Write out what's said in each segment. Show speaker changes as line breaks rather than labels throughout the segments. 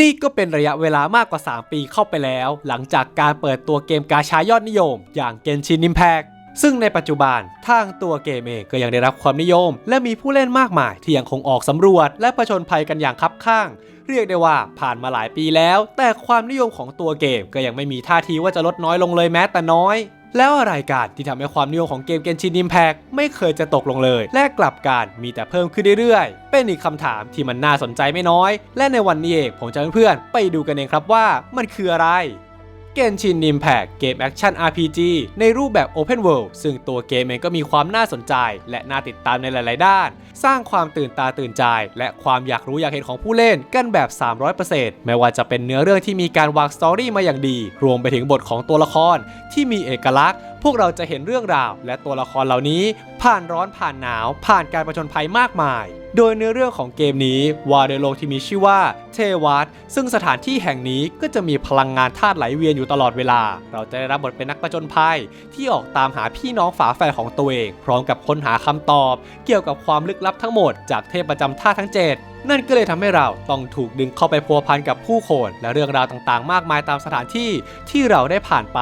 นี่ก็เป็นระยะเวลามากกว่า 3 ปีเข้าไปแล้ว หลังจากการเปิดตัวเกมกาชายอดนิยม อย่างเกนชิน i ิมแพ t ซึ่งในปัจจุบันทางตัวเกมเองก็ยังได้รับความนิยม และมีผู้เล่นมากมายที่ยังคงออกสำรวจ และประชนภัยกันอย่างคับข้าง เรียกได้ว่าผ่านมาหลายปีแล้ว แต่ความนิยมของตัวเกมก็ยังไม่มีท่าทีว่าจะลดน้อยลงเลยแม้แต่น้อยแล้วอะไรกันที่ทำให้ความนิยมของเกมเกนชินอิมแพกไม่เคยจะตกลงเลย และกลับกันมีแต่เพิ่มขึ้นเรื่อยๆ เป็นอีกคำถามที่มันน่าสนใจไม่น้อย และในวันนี้เองผมจะเพื่อนๆไปดูกันเองครับว่ามันคืออะไร เกนชินนิมแพกเกมแอคชั่น RPG ในรูปแบบ Open World ซึ่งตัวเกมเองก็มีความน่าสนใจ และน่าติดตามในหลาย ๆ ด้าน สร้างความตื่นตาตื่นใจ และความอยากรู้อยากเห็นของผู้เล่นกันแบบ 300%ไม่ว่าจะเป็นเนื้อเรื่องที่มีการวางสตอรี่มาอย่างดี รวมไปถึงบทของตัวละครที่มีเอกลักษณ์ วกเราจะเห็นเรื่องราว และตัวละครเหล่านี้ ผ่านร้อนผ่านหนาว ผ่านการประชนภัยมากมาย โดยเนื้อเรื่องของเกมนี้ว่าโดยโลกที่มีชื่อว่าเทวัตซึ่งสถานที่แห่งนี้ก็จะมีพลังงานธาตุไหลเวียนอยู่ตลอดเวลา เราจะได้รับบทเป็นนักประจนภัย ที่ออกตามหาพี่น้องฝาแฝดของตัวเอง พร้อมกับค้นหาคำตอบ เกี่ยวกับความลึกลับทั้งหมดจากเทพประจำธาตุทั้ง 7นั่นก็เลยทำให้เราต้องถูกดึงเข้าไปพัวพันกับผู้คนและเรื่องราวต่างๆ มากมายตามสถานที่ที่เราได้ผ่านไป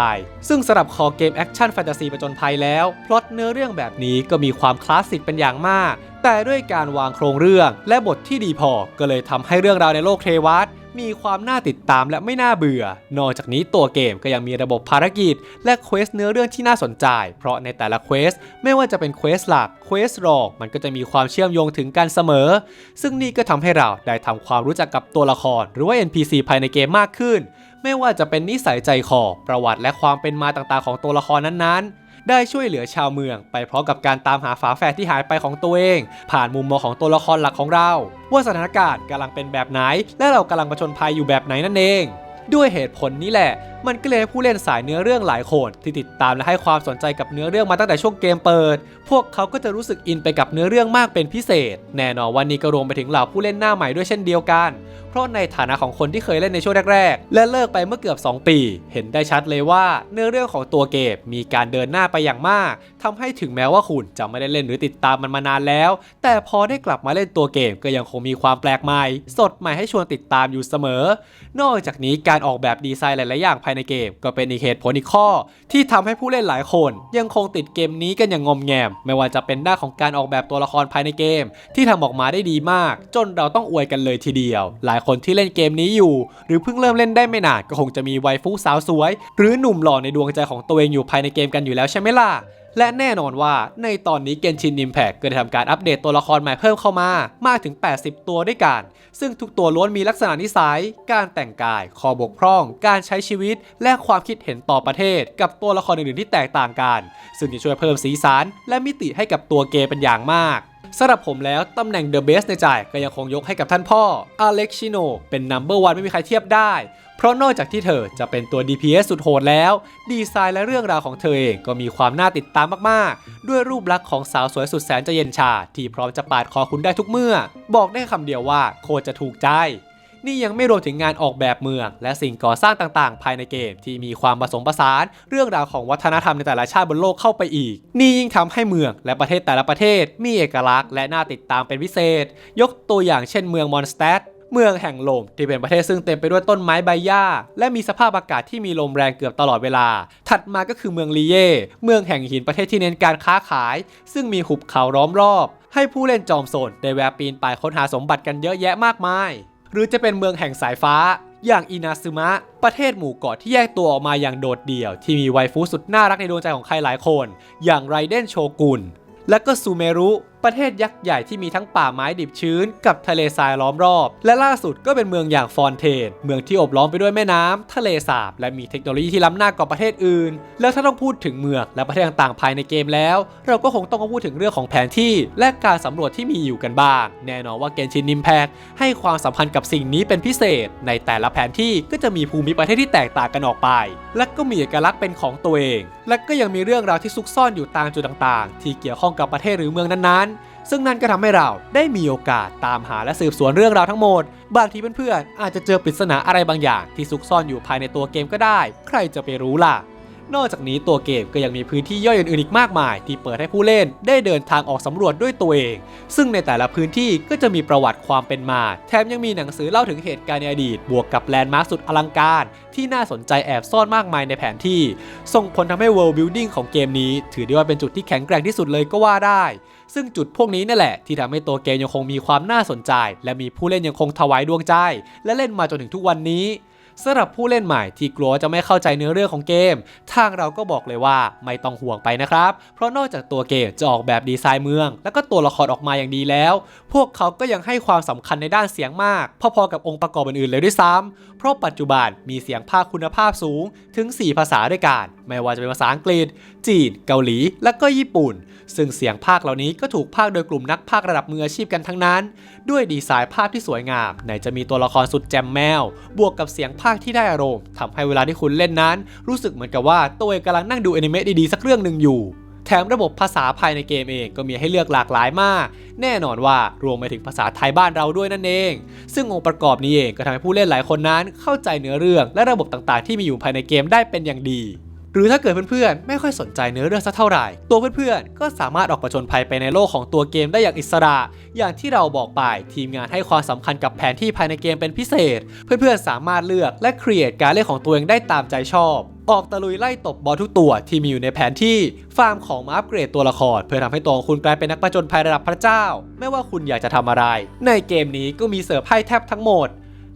ซึ่งสำหรับคอเกมแอคชั่นแฟนตาซีประจนภัยแล้วพล็อตเนื้อเรื่องแบบนี้ก็มีความคลาสสิกเป็นอย่างมาก แต่ด้วยการวางโครงเรื่องและบทที่ดีพอก็เลยทำให้เรื่องราวในโลกเทวัต มีความน่าติดตามและไม่น่าเบื่อ นอกจากนี้ตัวเกมก็ยังมีระบบภารกิจ และเควสเนื้อเรื่องที่น่าสนใจ เพราะในแต่ละเควสไม่ว่าจะเป็นเควสหลักเควสรองมันก็จะมีความเชื่อมโยงถึงกันเสมอ ซึ่งนี่ก็ทำให้เราได้ทำความรู้จักกับตัวละคร หรือว่า NPC ภายในเกมมากขึ้น ไม่ว่าจะเป็นนิสัยใจคอประวัติและความเป็นมาต่างๆของตัวละครนั้นๆ ได้ช่วยเหลือชาวเมือง ไปพร้อมกับการตามหาฝาแฝดที่หายไปของตัวเอง ผ่านมุมมองของตัวละครหลักของเรา ว่าสถานการณ์กำลังเป็นแบบไหน และเรากำลังประชนภัยอยู่แบบไหนนั่นเอง ด้วยเหตุผลนี้แหละ มันก็เลยให้ผู้เล่นสายเนื้อเรื่องหลายคนที่ติดตามและให้ความสนใจกับเนื้อเรื่องมาตั้งแต่ช่วงเกมเปิด พวกเขาก็จะรู้สึกอินไปกับเนื้อเรื่องมากเป็นพิเศษ แน่นอนวันนี้ก็รวมไปถึงเหล่าผู้เล่นหน้าใหม่ด้วยเช่นเดียวกัน เพราะในฐานะของคนที่เคยเล่นในช่วงแรกๆ และเลิกไปเมื่อเกือบ 2 ปี เห็นได้ชัดเลยว่าเนื้อเรื่องของตัวเกมมีการเดินหน้าไปอย่างมากทำให้ถึงแม้ว่าคุณจะไม่ได้เล่นหรือติดตามมันมานานแล้ว แต่พอได้กลับมาเล่นตัวเกมก็ยังคงมีความแปลกใหม่ สดใหม่ให้ชวนติดตามอยู่เสมอ นอกจากนี้การออกแบบดีไซน์หลายๆอย่างภายในเกม ก็เป็นอีกเหตุผลอีกข้อ ที่ทำให้ผู้เล่นหลายคน ยังคงติดเกมนี้กันอย่างงอมแงม ไม่ว่าจะเป็นด้านของการออกแบบตัวละครภายในเกม ที่ทำออกมาได้ดีมาก จนเราต้องอวยกันเลยทีเดียว หลายคนที่เล่นเกมนี้อยู่ หรือเพิ่งเริ่มเล่นได้ไม่นานก็คงจะมีไวฟูสาวสวย หรือหนุ่มหล่อในดวงใจของตัวเองอยู่ภายในเกมกันอยู่แล้วใช่ไหมล่ะ และแน่นอนว่าในตอนนี้เกนชิน Impact ก็ได้ทำการอัปเดตตัวละครใหม่เพิ่มเข้ามามากถึง 80 ตัวด้วยกัน ซึ่งทุกตัวล้วนมีลักษณะนิสัย การแต่งกายคอบกพร่อง การใช้ชีวิต และความคิดเห็นต่อประเทศ กับตัวละครอื่นๆที่แตกต่างกัน ซึ่งจะช่วยเพิ่มสีสันและมิติให้กับตัวเกมเป็นอย่างมาก สำหรับผมแล้วตำแหน่งเดอะเบสในใจก็ยังคงยกให้กับท่านพ่ออเล็กชิโนเป็นนัมเบอร์วันไม่มีใครเทียบได้ เพราะนอกจากที่เธอจะเป็นตัว DPS สุดโหดแล้ว ดีไซน์และเรื่องราวของเธอเองก็มีความน่าติดตามมากๆ ด้วยรูปลักษณ์ของสาวสวยสุดแสนจะเย็นชา ที่พร้อมจะปาดคอคุณได้ทุกเมื่อ บอกได้คำเดียวว่าโคตรจะถูกใจ นี่ยังไม่รวมถึงงานออกแบบเมือง และสิ่งก่อสร้างต่างๆ ภายในเกม ที่มีความผสมผสาน เรื่องราวของวัฒนธรรมในแต่ละชาติบนโลกเข้าไปอีก นี่ยิ่งทำให้เมืองและประเทศแต่ละประเทศ มีเอกลักษณ์และน่าติดตามเป็นพิเศษ ยกตัวอย่างเช่นเมืองมอนสเตตเมืองแห่งลมที่เป็นประเทศซึ่งเต็มไปด้วยต้นไม้ใบหญ้า และมีสภาพอากาศที่มีลมแรงเกือบตลอดเวลา ถัดมาก็คือเมืองลีเย่เมืองแห่งหินประเทศที่เน้นการค้าขาย ซึ่งมีหุบเขาล้อมรอบ ให้ผู้เล่นจอมโซนได้แวะปีนป่ายค้นหาสมบัติกันเยอะแยะมากมาย หรือจะเป็นเมืองแห่งสายฟ้า อย่างอินาซึมะ ประเทศหมู่เกาะที่แยกตัวออกมาอย่างโดดเดี่ยว ที่มีไวฟูสุดน่ารักในดวงใจของใครหลายคน อย่างไรเดนโชกุนและก็ซูเมรุ ประเทศยักษ์ใหญ่ที่มีทั้งป่าไม้ดิบชื้น กับทะเลทรายล้อมรอบ และล่าสุดก็เป็นเมืองอย่างฟอนเทน เมืองที่อบล้อมไปด้วยแม่น้ำทะเลสาบ และมีเทคโนโลยีที่ล้ำหน้ากว่าประเทศอื่น แล้วถ้าต้องพูดถึงเมืองและประเทศต่างๆภายในเกมแล้ว เราก็คงต้องมาพูดถึงเรื่องของแผนที่ และการสำรวจที่มีอยู่กันบ้าง แน่นอนว่าเกนชินนิมแพกให้ความสำคัญกับสิ่งนี้เป็นพิเศษ ในแต่ละแผนที่ก็จะมีภูมิประเทศที่แตกต่างกันออกไป และก็มีเอกลักษณ์เป็นของตัวเอง และก็ยังมีเรื่องราวที่ซุกซ่อนอยู่ตามจุดต่างๆ ที่เกี่ยวข้องกับประเทศหรือเมืองนั้น ซึ่งนั่นก็ทำให้เราได้มีโอกาสตามหาและสืบสวนเรื่องราวทั้งหมด บางทีเพื่อนๆอาจจะเจอปริศนาอะไรบางอย่างที่ซุกซ่อนอยู่ภายในตัวเกมก็ได้ ใครจะไปรู้ล่ะ นอกจากนี้ตัวเกมก็ยังมีพื้นที่ย่อยอื่นๆอีกมากมาย ที่เปิดให้ผู้เล่นได้เดินทางออกสำรวจด้วยตัวเอง ซึ่งในแต่ละพื้นที่ก็จะมีประวัติความเป็นมา แถมยังมีหนังสือเล่าถึงเหตุการณ์ในอดีต บวกกับแลนด์มาร์คสุดอลังการ ที่น่าสนใจแอบซ่อนมากมายในแผนที่ ส่งผลทำให้ world building ของเกมนี้ ถือได้ว่าเป็นจุดที่แข็งแกร่งที่สุดเลยก็ว่าได้ ซึ่งจุดพวกนี้นี่แหละ ที่ทำให้ตัวเกมยังคงมีความน่าสนใจ และมีผู้เล่นยังคงถวายดวงใจ และเล่นมาจนถึงทุกวันนี้ สำหรับผู้เล่นใหม่ที่กลัวจะไม่เข้าใจเนื้อเรื่องของเกม ทางเราก็บอกเลยว่าไม่ต้องห่วงไปนะครับ เพราะนอกจากตัวเกมจะออกแบบดีไซน์เมือง แล้วก็ตัวละครออกมาอย่างดีแล้ว พวกเขาก็ยังให้ความสำคัญในด้านเสียงมาก พอๆกับองค์ประกอบอื่นๆเลยด้วยซ้ำเพราะปัจจุบันมีเสียงภาคคุณภาพสูงถึง 4 ภาษาด้วยกันไม่ว่าจะเป็นภาษาอังกฤษ จีน เกาหลี และก็ญี่ปุ่น ซึ่งเสียงภาคเหล่านี้ก็ถูกภาคโดยกลุ่มนักภาคระดับมืออาชีพกันทั้งนั้น ด้วยดีไซน์ภาพที่สวยงามไหนจะมีตัวละครสุดแจมแมว บวกกับเสียงภภาคที่ได้อารมณ์ทำให้เวลาที่คุณเล่นนั้น รู้สึกเหมือนกับว่าตัวเองกำลังนั่งดูอนิเมะดีๆสักเรื่องหนึ่งอยู่ แถมระบบภาษาภายในเกมเองก็มีให้เลือกหลากหลายมาก แน่นอนว่ารวมไปถึงภาษาไทยบ้านเราด้วยนั่นเอง ซึ่งองค์ประกอบนี้เองก็ทำให้ผู้เล่นหลายคนนั้นเข้าใจเนื้อเรื่องและระบบต่างๆ ที่มีอยู่ภายในเกมได้เป็นอย่างดี หรือถ้าเกิดเพื่อนๆ ไม่ค่อยสนใจเนื้อเรื่องสักเท่าไหร่ ตัวเพื่อนๆ ก็สามารถออกประจนภัยไปในโลกของตัวเกมได้อย่างอิสระ อย่างที่เราบอกไปทีมงานให้ความสำคัญกับแผนที่ภายในเกมเป็นพิเศษ เพื่อนๆ สามารถเลือกและครีเอทการเล่นของตัวเองได้ตามใจชอบออกตะลุยไล่ตบบอสทุกตัวที่มีอยู่ในแผนที่ ฟาร์มของมาอัปเกรดตัวละคร เพื่อทำให้ตัวของคุณกลายเป็นนักผจญภัยระดับพระเจ้า ไม่ว่าคุณอยากจะทำอะไร ในเกมนี้ก็มีเสิร์ฟให้แทบทั้งหมด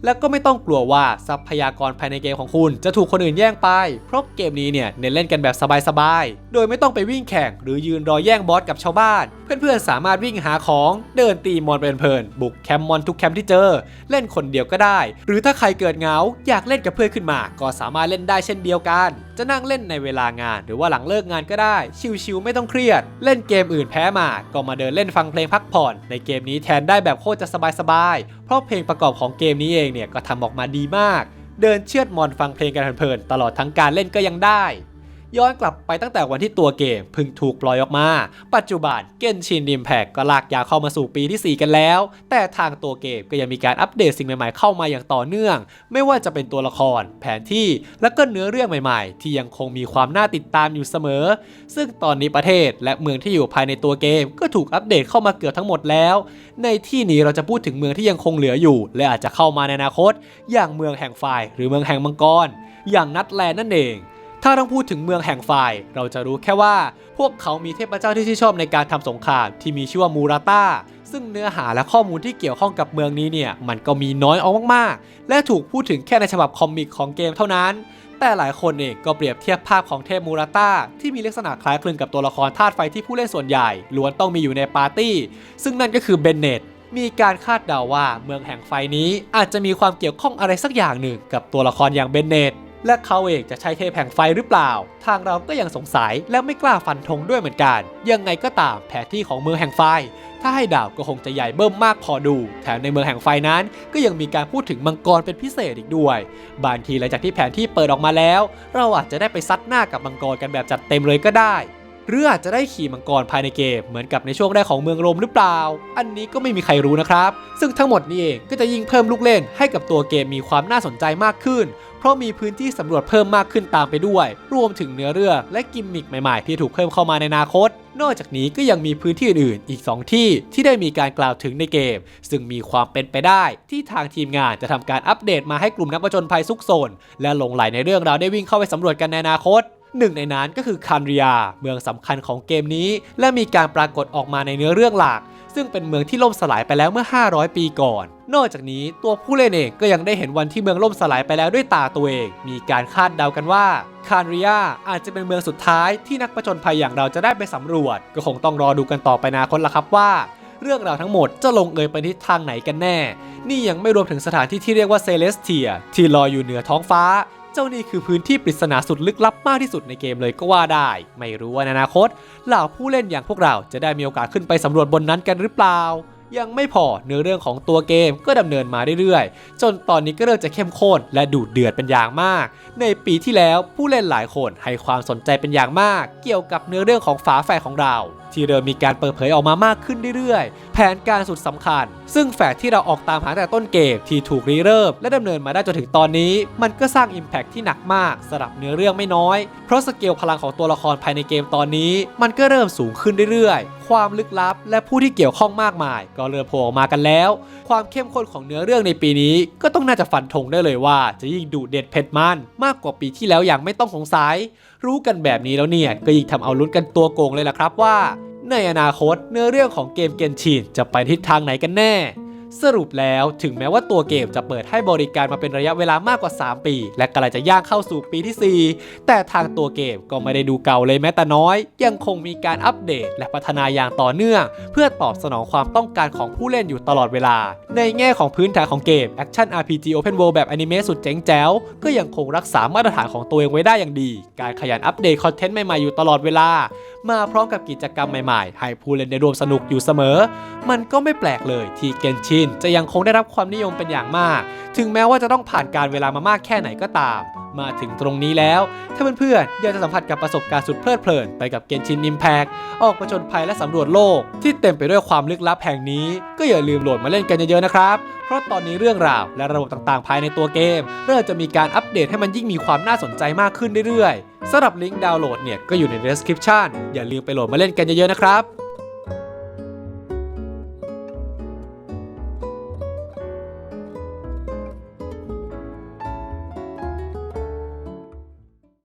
และก็ไม่ต้องกลัวว่าทรัพยากรภายในเกมของคุณจะถูกคนอื่นแย่งไป เพราะเกมนี้เนี่ยเน้นเล่นกันแบบสบายๆ โดยไม่ต้องไปวิ่งแข่งหรือยืนรอแย่งบอสกับชาวบ้าน เพื่อนๆสามารถวิ่งหาของเดินตีมอนเพลินๆบุกแคมป์มอนทุกแคมป์ที่เจอ เล่นคนเดียวก็ได้ หรือถ้าใครเกิดเหงาอยากเล่นกับเพื่อนขึ้นมา ก็สามารถเล่นได้เช่นเดียวกัน จะนั่งเล่นในเวลางาน หรือว่าหลังเลิกงานก็ได้ ชิวๆไม่ต้องเครียด เล่นเกมอื่นแพ้มา ก็มาเดินเล่นฟังเพลงพักผ่อน ในเกมนี้แทนได้แบบโคตรจะสบายๆ เพราะเพลงประกอบของเกมนี้เองเนี่ยก็ทำออกมาดีมาก เดินเชือดมอนฟังเพลงกันเพลินๆตลอดทั้งการเล่นก็ยังได้ ย้อนกลับไปตั้งแต่วันที่ตัวเกมเพิ่งถูกปล่อยออกมา ปัจจุบันเกนชินดิมแพกก็ลากยาวเข้ามาสู่ปีที่ 4 กันแล้ว แต่ทางตัวเกมก็ยังมีการอัปเดตสิ่งใหม่ๆเข้ามาอย่างต่อเนื่อง ไม่ว่าจะเป็นตัวละคร แผนที่ และก็เนื้อเรื่องใหม่ๆ ที่ยังคงมีความน่าติดตามอยู่เสมอ ซึ่งตอนนี้ประเทศและเมืองที่อยู่ภายในตัวเกม ก็ถูกอัปเดตเข้ามาเกือบทั้งหมดแล้ว ในที่นี้เราจะพูดถึงเมืองที่ยังคงเหลืออยู่ และอาจจะเข้ามาในอนาคต อย่างเมืองแห่งไฟหรือเมืองแห่งมังกรอย่างนัดแลนด์นั่นเอง ถ้าต้องพูดถึงเมืองแห่งไฟเราจะรู้แค่ว่า พวกเขามีเทพเจ้าที่ชื่นชอบในการทำสงครามที่มีชื่อว่ามูราตาซึ่งเนื้อหาและข้อมูลที่เกี่ยวข้องกับเมืองนี้เนี่ยมันก็มีน้อยเอามากๆ และถูกพูดถึงแค่ในฉบับคอมิกของเกมเท่านั้น แต่หลายคนเองก็เปรียบเทียบภาพของเทพมูราตาที่มีลักษณะคล้ายคลึงกับตัวละครธาตุไฟที่ผู้เล่นส่วนใหญ่ล้วนต้องมีอยู่ในปาร์ตี้ ซึ่งนั่นก็คือเบนเนตมีการคาดเดาว่าเมืองแห่งไฟนี้อาจจะมีความเกี่ยวข้องอะไรสักอย่างหนึ่งกับตัวละครอย่างเบนเนต และเขาเองจะใช้เทแห่งไฟหรือเปล่า ทางเราก็ยังสงสัยและไม่กล้าฟันธงด้วยเหมือนกัน ยังไงก็ตามแผนที่ของเมืองแห่งไฟ ถ้าให้ดาวก็คงจะใหญ่เบิ่มมากพอดู แถมในเมืองแห่งไฟนั้น ก็ยังมีการพูดถึงมังกรเป็นพิเศษอีกด้วย บางทีหลังจากที่แผนที่เปิดออกมาแล้ว เราอาจจะได้ไปซัดหน้ากับมังกรกันแบบจัดเต็มเลยก็ได้ หรืออาจจะได้ขี่มังกรภายในเกม เหมือนกับในช่วงแรกของเมืองโรมหรือเปล่า อันนี้ก็ไม่มีใครรู้นะครับ ซึ่งทั้งหมดนี้เองก็จะยิ่งเพิ่มลูกเล่นให้กับตัวเกมมีความน่าสนใจมากขึ้น เพราะมีพื้นที่สำรวจเพิ่มมากขึ้นตามไปด้วย รวมถึงเนื้อเรื่องและกิมมิคใหม่ๆ ที่ถูกเพิ่มเข้ามาในอนาคตนอกจากนี้ก็ยังมีพื้นที่อื่นๆอีก 2 ที่ที่ได้มีการกล่าวถึงในเกม ซึ่งมีความเป็นไปได้ที่ทางทีมงานจะทำการอัปเดตมาให้กลุ่มนักผจญภัยซุกซนและหลงไหลในเรื่องราวได้วิ่งเข้าไปสำรวจกันในอนาคต หนึ่งในนั้นก็คือคานเรีย เมืองสำคัญของเกมนี้ และมีการปรากฏออกมาในเนื้อเรื่องหลัก ซึ่งเป็นเมืองที่ล่มสลายไปแล้วเมื่อ 500 ปีก่อน นอกจากนี้ตัวผู้เล่นเองก็ยังได้เห็นวันที่เมืองล่มสลายไปแล้วด้วยตาตัวเอง มีการคาดเดากันว่าคานเรียอาจจะเป็นเมืองสุดท้ายที่นักผจญภัยอย่างเราจะได้ไปสำรวจ ก็คงต้องรอดูกันต่อไปนอนาคตละครับว่าเรื่องราวทั้งหมดจะลงเอยไปทิศทางไหนกันแน่ นี่ยังไม่รวมถึงสถานที่ที่เรียกว่าเซเลสเทีย ที่ลอยอยู่เหนือท้องฟ้า เจ้านี่คือพื้นที่ปริศนาสุดลึกลับมากที่สุดในเกมเลยก็ว่าได้ ไม่รู้ว่าในอนาคตเหล่าผู้เล่นอย่างพวกเราจะได้มีโอกาสขึ้นไปสำรวจบนนั้นกันหรือเปล่า ยังไม่พอเนื้อเรื่องของตัวเกมก็ดำเนินมาเรื่อยๆ จนตอนนี้ก็เริ่มจะเข้มข้นและดูดเดือดเป็นอย่างมาก ในปีที่แล้วผู้เล่นหลายคนให้ความสนใจเป็นอย่างมาก เกี่ยวกับเนื้อเรื่องของฝาแฝดของเรา ที่เริ่มมีการเปิดเผยออกมามากขึ้นเรื่อยๆ แผนการสุดสำคัญ ซึ่งแฝดที่เราออกตามหาแต่ต้นเกมที่ถูกรีเริ่ม และดำเนินมาได้จนถึงตอนนี้ มันก็สร้าง Impact ที่หนักมากสำหรับเนื้อเรื่องไม่น้อย เพราะสเกลพลังของตัวละครภายในเกมตอนนี้ มันก็เริ่มสูงขึ้นเรื่อยๆ ความลึกลับ และผู้ที่เกี่ยวข้องมากมาย ก็เริ่มโผล่ออกมากันแล้ว ความเข้มข้นของเนื้อเรื่องในปีนี้ ก็ต้องน่าจะฟันธงได้เลยว่า จะยิ่งดุเด็ดเผ็ดมันมากกว่าปีที่แล้วอย่างไม่ต้องสงสัย รู้กันแบบนี้แล้วเนี่ยก็ยิ่งทำเอาลุ้นกันตัวโกงเลยล่ะครับว่า ในอนาคตเนื้อเรื่องของเกมเกนชินจะไปทิศทางไหนกันแน่ สรุปแล้วถึงแม้ว่าตัวเกมจะเปิดให้บริการมาเป็นระยะเวลามากกว่า 3 ปี และกำลังจะย่างเข้าสู่ปีที่ 4 แต่ทางตัวเกมก็ไม่ได้ดูเก่าเลยแม้แต่น้อย ยังคงมีการอัปเดตและพัฒนาอย่างต่อเนื่อง เพื่อตอบสนองความต้องการของผู้เล่นอยู่ตลอดเวลา ในแง่ของพื้นฐานของเกม Action RPG Open World แบบอนิเมะสุดเจ๋งแจ๋วก็ยังคงรักษามาตรฐานของตัวเองไว้ได้อย่างดี การขยันอัปเดตคอนเทนต์ใหม่ๆอยู่ตลอดเวลามาพร้อมกับกิจกรรมใหม่ๆ ให้ผู้เล่นได้ร่วมสนุกอยู่เสมอ มันก็ไม่แปลกเลยที่เกนชินจะยังคงได้รับความนิยมเป็นอย่างมาก ถึงแม้ว่าจะต้องผ่านการเวลามามากแค่ไหนก็ตามมาถึงตรงนี้แล้ว ถ้าเพื่อนๆอยากจะสัมผัสกับประสบการณ์สุดเพลิดเพลินไปกับเกนชินอิมแพกออกประจนภัยและสำรวจโลก ที่เต็มไปด้วยความลึกลับแห่งนี้ ก็อย่าลืมโหลดมาเล่นกันเยอะๆนะครับ เพราะตอนนี้เรื่องราวและระบบต่างๆ ภายในตัวเกม เริ่มจะมีการอัปเดตให้มันยิ่งมีความน่าสนใจมากขึ้นเรื่อยๆสำหรับลิงก์ดาวน์โหลดเนี่ยก็อยู่ใน description อย่าลืมไปโหลดมาเล่นกันเยอะๆนะครับ